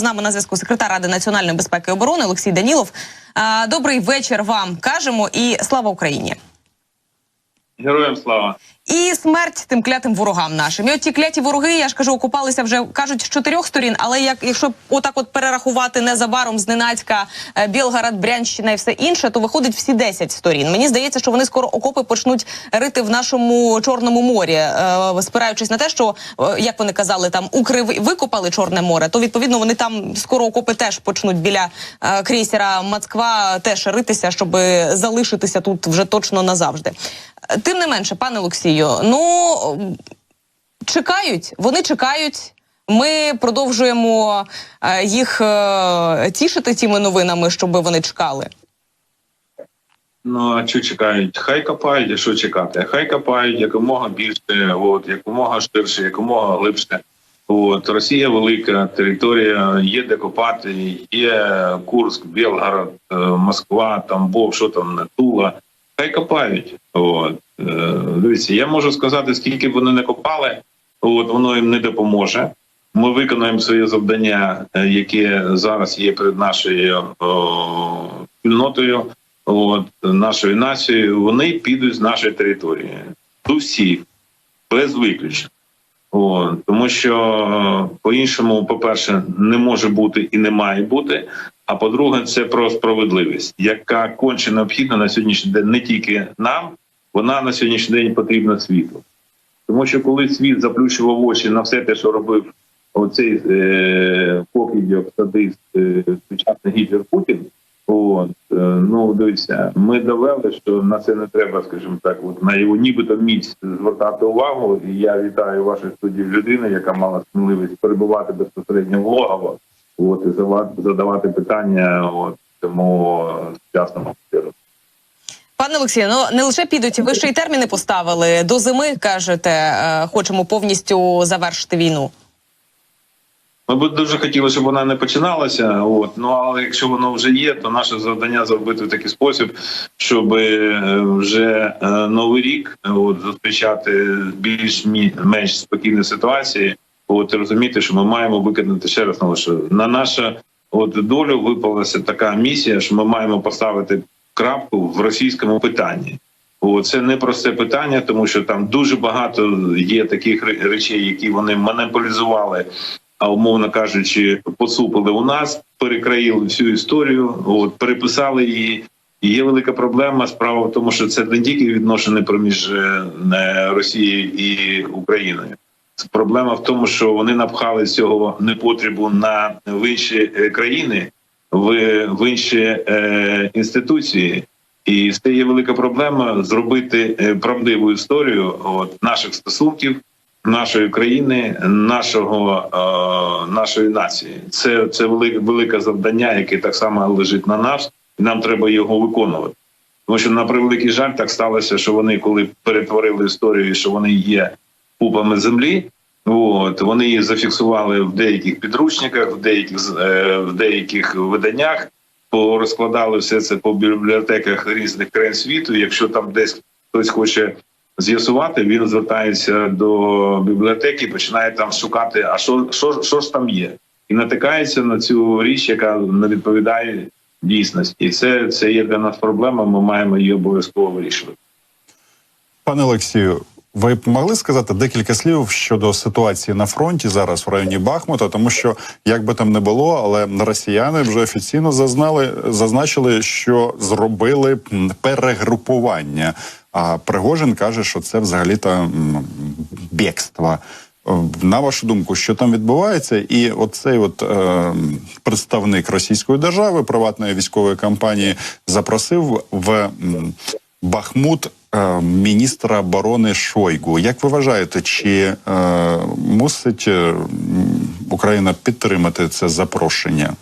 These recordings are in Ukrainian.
З нами на зв'язку секретар Ради національної безпеки і оборони Олексій Данілов. Добрий вечір вам кажемо і слава Україні. Героям слава. І смерть тим клятим ворогам нашим. І от ті кляті вороги, я ж кажу, окупалися вже кажуть з чотирьох сторін. Але як якщо отак от перерахувати незабаром зненацька е, Білгород, Брянщина і все інше, то виходить всі 10 сторін. Мені здається, що вони скоро окопи почнуть рити в нашому чорному морі, е, спираючись на те, що е, як вони казали, там укри викопали чорне море, то відповідно вони там скоро окопи теж почнуть біля е, крейсера Москва теж ритися, щоб залишитися тут вже точно назавжди. Тим не менше, пане Олексію, ну чекають, вони чекають. Ми продовжуємо е, їх е, тішити тими новинами, щоб вони чекали. Ну а що чекають? Хай копають, а що чекати? Хай копають якомога більше, от якомога ширше, якомога глибше. От Росія велика територія, є де копати, є Курск, Білгород, е, Москва, Тамбов, що там Тула. Хай копають. От Е, дивіться, я можу сказати, скільки б вони не копали, от воно їм не допоможе. Ми виконуємо своє завдання, е, яке зараз є перед нашою спільнотою, от нашою нацією. Вони підуть з нашої території. До всіх, без виключення. От, тому що е, по-іншому, по-перше, не може бути і не має бути. А по-друге, це про справедливість, яка конче необхідна на сьогоднішній день не тільки нам, вона на сьогоднішній день потрібна світу. Тому що коли світ заплющував очі на все те, що робив оцей е, покидьок, садист, е, сучасний Гітлер Путін, от, е, ну дивіться, ми довели, що на це не треба, скажімо так, от на його нібито міць звертати увагу. І я вітаю вашу студію людини, яка мала сміливість перебувати безпосередньо в логово, от і задавати питання от тому сучасному світу. Пане Олексію, ну не лише підуть, ви ще й терміни поставили до зими. кажете, е, хочемо повністю завершити війну. Ми б дуже хотіли, щоб вона не починалася. От ну але якщо воно вже є, то наше завдання зробити в такий спосіб, щоб е, вже е, новий рік е, от зустрічати більш менш спокійні ситуації. От розуміти, що ми маємо виконати ще раз наголошую, на нашу от долю випалася така місія, що ми маємо поставити крапку в російському питанні. О, це не просте питання, тому що там дуже багато є таких речей, які вони монополізували, а умовно кажучи, поцупили у нас, перекраїли всю історію, от переписали її. І є велика проблема. Справа в тому, що це не тільки відношення проміж е, Росією і Україною. Проблема в тому, що вони напхали цього непотребу на в інші е, країни, в, в інші е, інституції. І це є велика проблема зробити е, правдиву історію от, наших стосунків, нашої країни, нашого е, нашої нації. Це це велике завдання, яке так само лежить на нас, і нам треба його виконувати. Тому що на превеликий жаль, так сталося, що вони, коли перетворили історію, що вони є пупами землі. От вони її зафіксували в деяких підручниках, в деяких е, в деяких виданнях порозкладали все це по бібліотеках різних країн світу. Якщо там десь хтось хоче з'ясувати, він звертається до бібліотеки, починає там шукати, а що, що, що ж там є, і натикається на цю річ, яка не відповідає дійсності. І це, це є для нас проблема. Ми маємо її обов'язково вирішувати. Пане Олексію, ви б могли сказати декілька слів щодо ситуації на фронті зараз в районі Бахмута, тому що як би там не було, але росіяни вже офіційно зазнали зазначили, що зробили перегрупування. А Пригожин каже, що це взагалі то бєгство. Е, На вашу думку, що там відбувається, і оцей от е, представник Російської держави приватної військової компанії запросив в Бахмут міністра оборони Шойгу. Як ви вважаєте, чи е, мусить е, Україна підтримати це запрошення?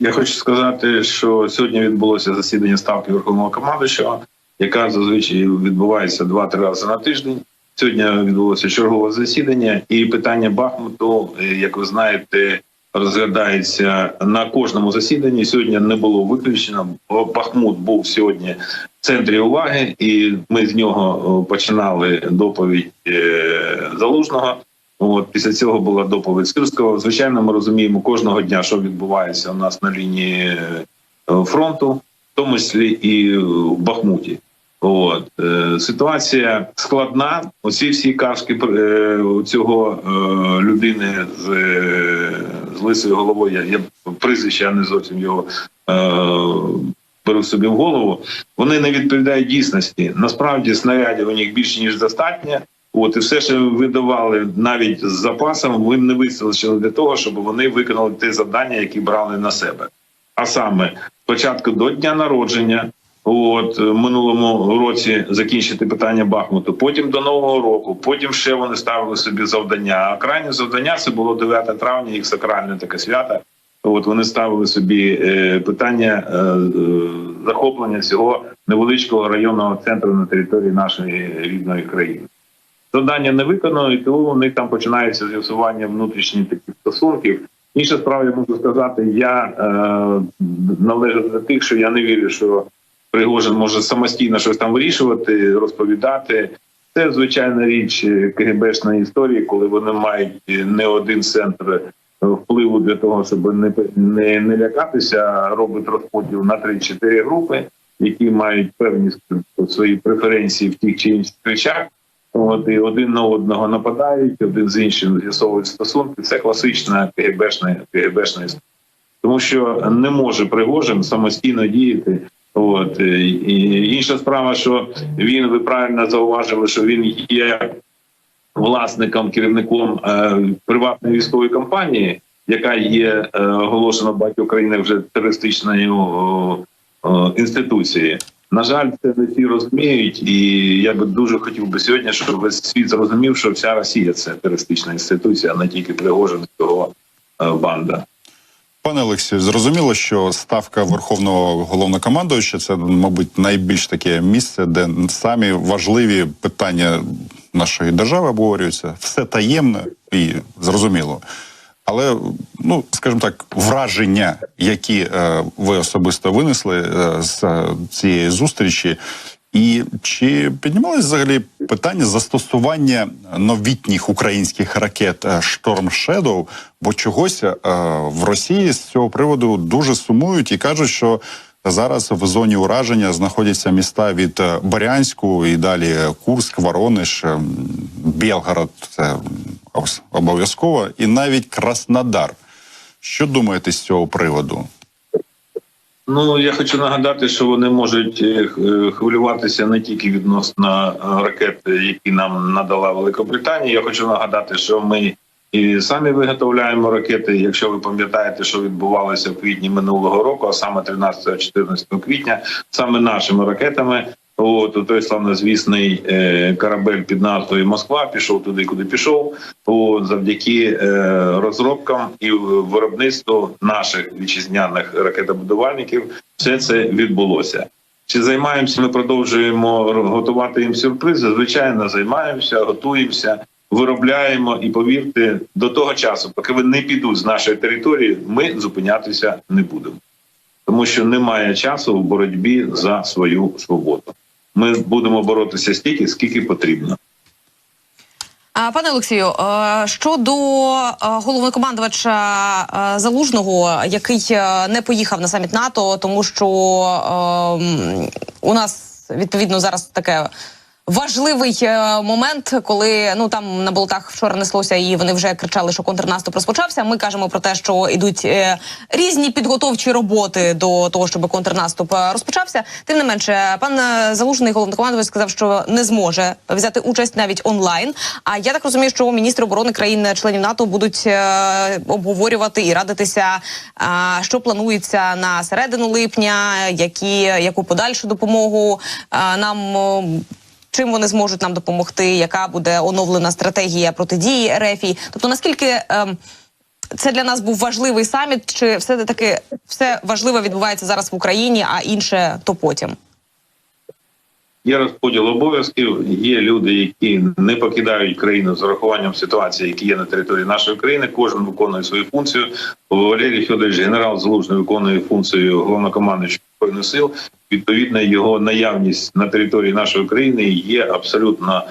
Я хочу сказати, що сьогодні відбулося засідання ставки Верховного командуючого, яка зазвичай відбувається два-три рази на тиждень. Сьогодні відбулося чергове засідання, і питання Бахмуту, е, як ви знаєте, розглядається на кожному засіданні. Сьогодні не було виключено. Бахмут був сьогодні центрі уваги, і ми з нього починали доповідь е, залужного. От після цього була доповідь Сирського. Звичайно, ми розуміємо кожного дня, що відбувається у нас на лінії е, фронту, в тому числі і в Бахмуті. От е, ситуація складна. Оці всі кашки цього людини з, з лисою головою. Я, я прізвище, я не зовсім його беру собі в голову. Вони не відповідають дійсності. Насправді снарядів у них більше ніж достатньо. От і все, що видавали навіть з запасом, ви не вистачило для того, щоб вони виконали ті завдання, які брали на себе. А саме спочатку до дня народження. От минулому році закінчити питання Бахмуту, потім до нового року, потім ще вони ставили собі завдання. А крайнє завдання це було 9 травня, їх сакральне таке свято. От вони ставили собі е, питання е, е, захоплення цього невеличкого районного центру на території нашої рідної країни. Завдання не виконано, і тому у них там починається з'ясування внутрішніх таких стосунків. Інша справа, я можу сказати, я е, належу до тих, що я не вірю, що Пригожин може самостійно щось там вирішувати, розповідати. Це звичайна річ КГБшної історії, коли вони мають не один центр впливу для того, щоб не не, не лякатися, робить розподіл на 3-4 групи, які мають певні свої преференції в тих чи інших речах. От і один на одного нападають, один з іншим з'ясовують стосунки. Це класична КГБшна КГБшна історія. Тому що не може Пригожин самостійно діяти. От і інша справа, що він ви правильно зауважили, що він є власником, керівником е, приватної військової компанії, яка є е, оголошена в багатьох країнах вже терористичною інституцією. На жаль, це не всі розуміють, і я би дуже хотів би сьогодні, щоб весь світ зрозумів, що вся Росія це терористична інституція, а не тільки Пригожин і його е, банда. Пане Олексію, зрозуміло, що ставка верховного головнокомандуюча це, мабуть, найбільш таке місце, де самі важливі питання нашої держави обговорюються. Все таємно і зрозуміло. Але, ну скажімо так, враження, які е, ви особисто винесли е, з е, цієї зустрічі, і чи піднімалось взагалі питання застосування новітніх українських ракет е, Шторм Shadow? Бо чогось е, в Росії з цього приводу дуже сумують і кажуть, що зараз в зоні ураження знаходяться міста від е, Барянську і далі Курськ, Воронеж, е, Білгород, це обов'язково, і навіть Краснодар. Що думаєте з цього приводу? Ну я хочу нагадати, що вони можуть е, хвилюватися не тільки відносно ракет, які нам надала Великобританія. Я хочу нагадати, що ми і самі виготовляємо ракети. Якщо ви пам'ятаєте, що відбувалося в квітні минулого року, а саме 13-14 квітня, саме нашими ракетами. От той славнозвісний е, корабель під назвою Москва пішов туди, куди пішов. От, завдяки е, розробкам і виробництву наших вітчизняних ракетобудувальників, все це відбулося. Чи займаємося? Ми продовжуємо готувати їм сюрпризи? Звичайно, займаємося, готуємося, виробляємо і повірте, до того часу, поки вони не підуть з нашої території, ми зупинятися не будемо, тому що немає часу в боротьбі за свою свободу. Ми будемо боротися стільки, скільки потрібно. Пане Олексію, е, щодо е, головнокомандувача е, Залужного, який не поїхав на саміт НАТО, тому що у нас відповідно зараз таке. Важливий е, момент, коли ну там на болотах вчора неслося, і вони вже кричали, що контрнаступ розпочався. Ми кажемо про те, що йдуть е, різні підготовчі роботи до того, щоб контрнаступ е, розпочався. Тим не менше, пан е, залужний головнокомандувач сказав, що не зможе взяти участь навіть онлайн. А я так розумію, що міністри оборони країн-членів НАТО будуть е, обговорювати і радитися, а, що планується на середину липня, які яку подальшу допомогу а, нам. Чим вони зможуть нам допомогти? Яка буде оновлена стратегія протидії РФ? Тобто наскільки ем, це для нас був важливий саміт, чи все таки все важливе відбувається зараз в Україні, а інше то потім? Є розподіл обов'язків. Є люди, які не покидають країну з урахуванням ситуації, які є на території нашої країни. Кожен виконує свою функцію. Валерій Федорович, генерал Залужний, виконує функцію головнокомандуючого сил. Відповідно, його наявність на території нашої країни є абсолютно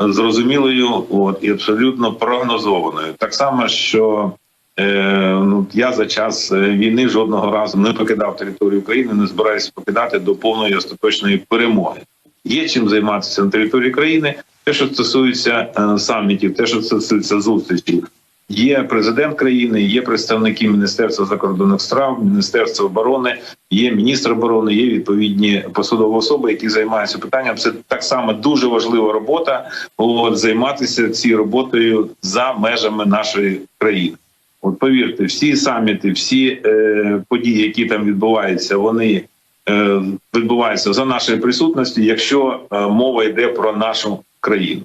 зрозумілою, от і абсолютно прогнозованою. Так само, що е, ну я за час е, війни жодного разу не покидав територію України, не збираюся покидати до повної остаточної перемоги. Є чим займатися на території країни. Те, що стосується е, самітів, те, що стосується зустрічей, Є президент країни, є представники Міністерства закордонних справ, Міністерства оборони, є міністр оборони, є відповідні посадові особи, які займаються питанням. Це так само дуже важлива робота. От, займатися цією роботою за межами нашої країни. От повірте, всі саміти, всі е, події, які там відбуваються, вони е, відбуваються за нашої присутності, якщо е, мова йде про нашу країну.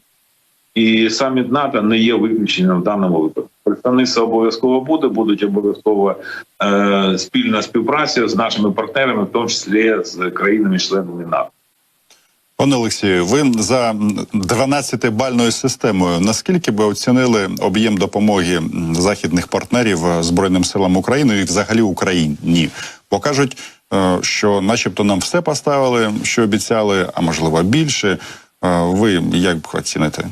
І саміт НАТО не є виключенням в даному випадку. Представництво обов'язково буде, будуть обов'язково е, спільна співпраця з нашими партнерами, в тому числі з країнами-членами НАТО. Пане Олексію, ви за 12-бальною системою наскільки би оцінили об'єм допомоги західних партнерів Збройним силам України і взагалі Україні? Бо кажуть, е, що, начебто, нам все поставили, що обіцяли, а можливо більше. Е, Ви як б оціните?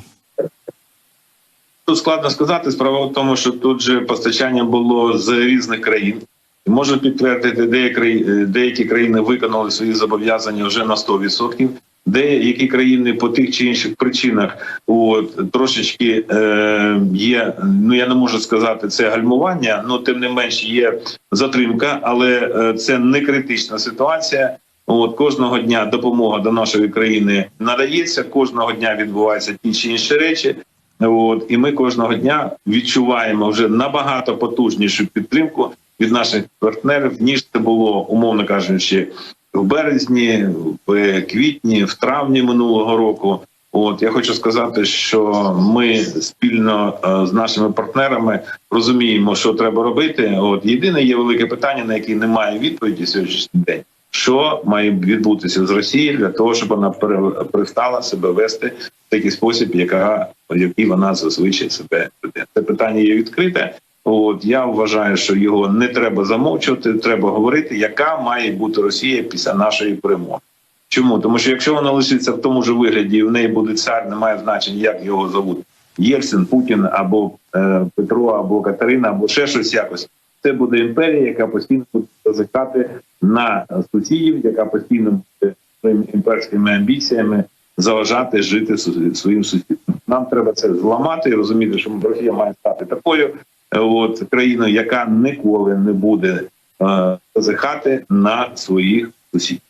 Тут складно сказати. Справа в тому, що тут же постачання було з різних країн. Можу підтвердити, деякі, деякі країни виконали свої зобов'язання вже на 100%. Деякі країни по тих чи інших причинах от, трошечки е, є. Ну я не можу сказати це гальмування, ну тим не менш є затримка, але е, це не критична ситуація. От кожного дня допомога до нашої країни надається. Кожного дня відбуваються ті чи інші речі. От і ми кожного дня відчуваємо вже набагато потужнішу підтримку від наших партнерів, ніж це було, умовно кажучи, в березні, в квітні, в травні минулого року. От я хочу сказати, що ми спільно е, з нашими партнерами розуміємо, що треба робити. От єдине є велике питання, на яке немає відповіді сьогоднішній день. Що має відбутися з Росією для того, щоб вона пере- перестала себе вести в такий спосіб, яка який вона зазвичай себе веде. Це питання є відкрите. От я вважаю, що його не треба замовчувати. Треба говорити, яка має бути Росія після нашої перемоги. Чому? Тому що якщо вона лишиться в тому ж вигляді, і в неї буде цар, немає значення, як його зовуть Єльцин, Путін або е, Петро, або Катерина, або ще щось якось. Це буде імперія, яка постійно буде зазикати на сусідів, яка постійно буде своїми імперськими амбіціями заважати жити своїм сусідам. Нам треба це зламати і розуміти, що Росія має стати такою е, от країною, яка ніколи не буде е, зазихати на своїх сусідів.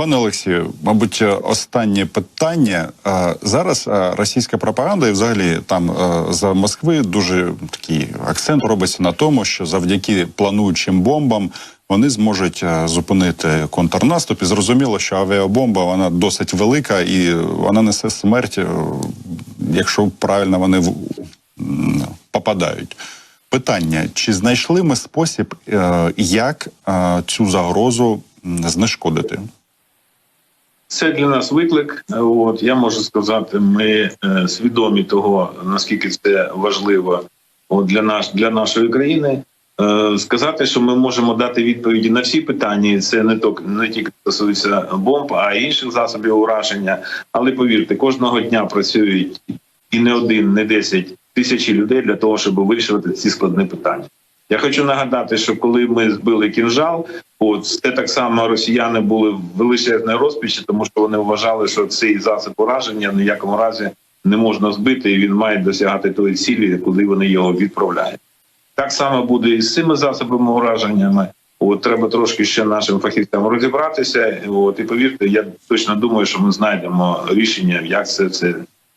Пане Олексію, мабуть, останнє питання. Е, Зараз е, російська пропаганда, і взагалі там е, за Москви дуже такий акцент робиться на тому, що завдяки плануючим бомбам вони зможуть зупинити контрнаступ. І зрозуміло, що авіабомба вона досить велика і вона несе смерть, якщо правильно вони попадають. Питання: чи знайшли ми спосіб, як цю загрозу знешкодити? Це для нас виклик. От я можу сказати, ми е, свідомі того, наскільки це важливо от, для наш для нашої країни. Е, сказати, що ми можемо дати відповіді на всі питання, це не тільки не тільки стосується бомб, а й інших засобів ураження. Але повірте, кожного дня працюють і не один, не десять тисячі людей для того, щоб вирішувати ці складні питання. Я хочу нагадати, що коли ми збили кінжал, от це так само росіяни були в величезній розпічі, тому що вони вважали, що цей засіб ураження в ніякому разі не можна збити, і він має досягати тої цілі, куди вони його відправляють. Так само буде і з цими засобами ураженнями. От треба трошки ще нашим фахівцям розібратися. От і повірте, я точно думаю, що ми знайдемо рішення, як це, це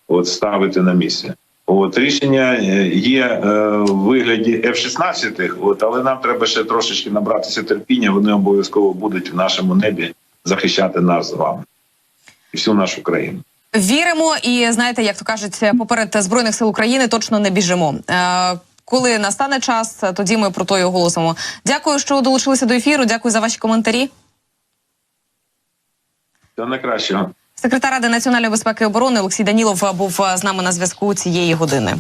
от ставити на місце. От рішення е, є е, в вигляді F-16, от але нам треба ще трошечки набратися терпіння. Вони обов'язково будуть в нашому небі захищати нас з вами і всю нашу країну. Віримо і знаєте, як то кажуть, поперед збройних сил України точно не біжимо. Е, коли настане час, тоді ми про то і оголосимо. Дякую, що долучилися до ефіру. Дякую за ваші коментарі. Всього найкращого. Секретар Ради національної безпеки і оборони Олексій Данілов був з нами на зв'язку цієї години.